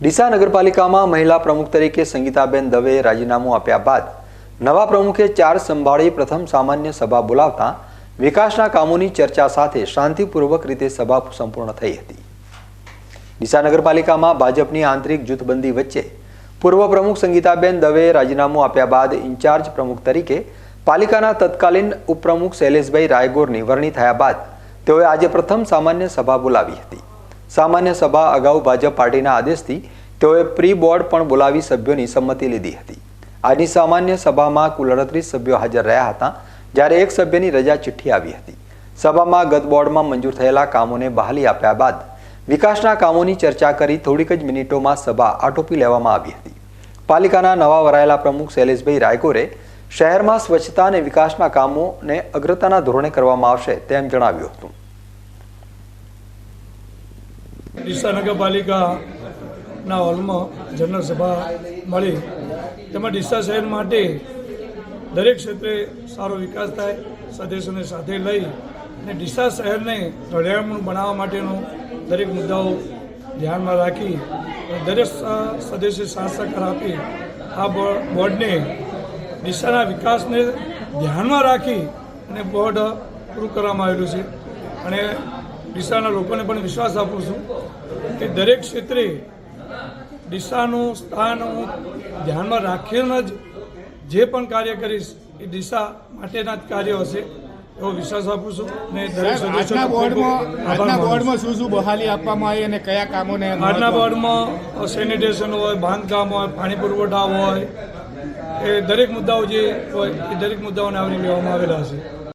ડીસા નગરપાલિકામાં મહિલા પ્રમુખ તરીકે સંગીતાબેન દવેએ રાજીનામું આપ્યા બાદ નવા પ્રમુખે ચાર સંભાળી પ્રથમ સામાન્ય સભા બોલાવતા વિકાસના કામોની ચર્ચા સાથે શાંતિપૂર્વક રીતે સભા સંપૂર્ણ થઈ હતી. ડીસા નગરપાલિકામાં ભાજપની આંતરિક જૂથબંધી વચ્ચે પૂર્વ પ્રમુખ સંગીતાબેન દવેએ રાજીનામું આપ્યા બાદ ઇન્ચાર્જ પ્રમુખ તરીકે પાલિકાના તત્કાલીન ઉપપ્રમુખ શૈલેષભાઈ રાયગોરની વરણી થયા બાદ તેઓએ આજે પ્રથમ સામાન્ય સભા બોલાવી હતી. સામાન્ય સભા અગાઉ ભાજપ પાર્ટીના આદેશથી તેઓએ પ્રી બોર્ડ પણ બોલાવી સભ્યોની સંમતિ લીધી હતી. આજની સામાન્ય સભામાં કુલ અડત્રીસ સભ્યો હાજર રહ્યા હતા, જ્યારે એક સભ્યની રજા ચિઠ્ઠી આવી હતી. સભામાં ગત બોર્ડમાં મંજૂર થયેલા કામોને બહાલી આપ્યા બાદ વિકાસના કામોની ચર્ચા કરી થોડીક જ મિનિટોમાં સભા આટોપી લેવામાં આવી હતી. પાલિકાના નવા વરાયેલા પ્રમુખ શૈલેષભાઈ રાયકોરે શહેરમાં સ્વચ્છતા અને વિકાસના કામોને અગ્રતાના ધોરણે કરવામાં આવશે તેમ જણાવ્યું હતું. ડીસા નગરપાલિકાના હોલમાં જનરલ સભા મળી. તેમાં ડીસા શહેર માટે દરેક ક્ષેત્રે સારો વિકાસ થાય સદસ્યોને સાથે લઈ અને ડીસા શહેરને રળિયામણું બનાવવા માટેનો દરેક મુદ્દાઓ ધ્યાનમાં રાખી દરેક સદસ્ય સાથ સહકાર આપી આ બોર્ડને ડીસાના વિકાસને ધ્યાનમાં રાખી અને બોર્ડ પૂરું કરવામાં આવેલું છે. અને ડીસાના લોકોને પણ વિશ્વાસ આપું છું કે દરેક ક્ષેત્રે ડીસાનું સ્થાન હું ધ્યાનમાં રાખીને જ જે પણ કાર્ય કરીશ એ ડીસા માટેના જ કાર્યો હશે એવો વિશ્વાસ આપું છું અને દરેક આજના બોર્ડમાં આજના બોર્ડમાં શું શું બહાલી આપવામાં આવી અને કયા કામોને આજના બોર્ડમાં સેનિટેશન હોય બાંધકામ હોય પાણી પુરવઠા હોય એ દરેક મુદ્દાઓ જે હોય એ દરેક મુદ્દાઓને આવરી લેવામાં આવેલા છે.